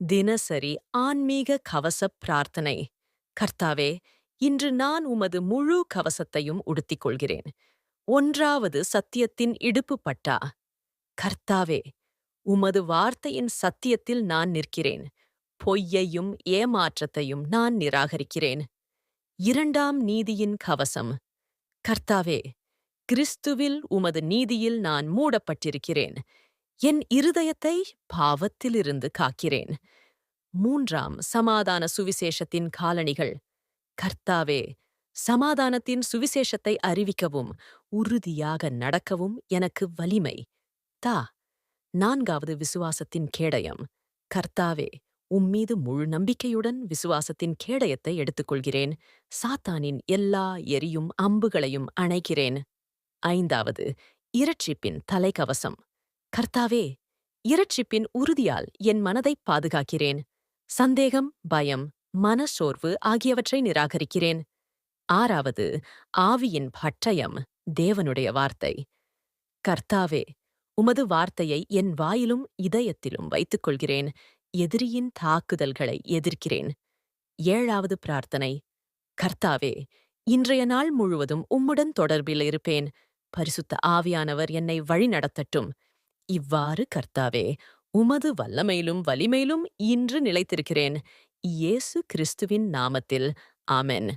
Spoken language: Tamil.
தினசரி ஆன்மீக கவசப் பிரார்த்தனை. கர்த்தாவே இன்று நான் உமது முழு கவசத்தையும் உடுத்திக் கொள்கிறேன் ஒன்றாவது சத்தியத்தின் இடுப்பு பட்டா. கர்த்தாவே உமது வார்த்தையின் சத்தியத்தில் நான் நிற்கிறேன். பொய்யையும் ஏமாற்றத்தையும் நான் நிராகரிக்கிறேன். இரண்டாம் நீதியின் கவசம். கர்த்தாவே கிறிஸ்துவில் உமது நீதியில் நான் மூடப்பட்டிருக்கிறேன். என் இருதயத்தை பாவத்திலிருந்து காக்கிறேன். மூன்றாம் சமாதான சுவிசேஷத்தின் காலணிகள். கர்த்தாவே சமாதானத்தின் சுவிசேஷத்தை அறிவிக்கவும் உறுதியாக நடக்கவும் எனக்கு வலிமை. தா நான்காவது விசுவாசத்தின் கேடயம். கர்த்தாவே உம்மீது முழு நம்பிக்கையுடன் விசுவாசத்தின் கேடயத்தை எடுத்துக்கொள்கிறேன். சாத்தானின் எல்லா எரியும் அம்புகளையும் அணைக்கிறேன். ஐந்தாவது இரட்சிப்பின் தலைக்கவசம். கர்த்தாவே இரட்சிப்பின் உறுதியால் என் மனதை பாதுகாக்கிறேன். சந்தேகம் பயம் மனச்சோர்வு ஆகியவற்றை நிராகரிக்கிறேன். ஆறாவது ஆவியின் பட்டயம் தேவனுடைய வார்த்தை. கர்த்தாவே உமது வார்த்தையை என் வாயிலும் இதயத்திலும் வைத்துக் கொள்கிறேன் எதிரியின் தாக்குதல்களை எதிர்க்கிறேன். ஏழாவது பிரார்த்தனை. கர்த்தாவே இன்றைய நாள் முழுவதும் உம்முடன் தொடர்பில் இருப்பேன். பரிசுத்த ஆவியானவர் என்னை வழிநடத்தட்டும். இவ்வாறு கர்த்தாவே உமது வல்லமையிலும் வலிமையிலும் இன்று நிலைத்திருக்கிறேன். இயேசு கிறிஸ்துவின் நாமத்தில். ஆமென்.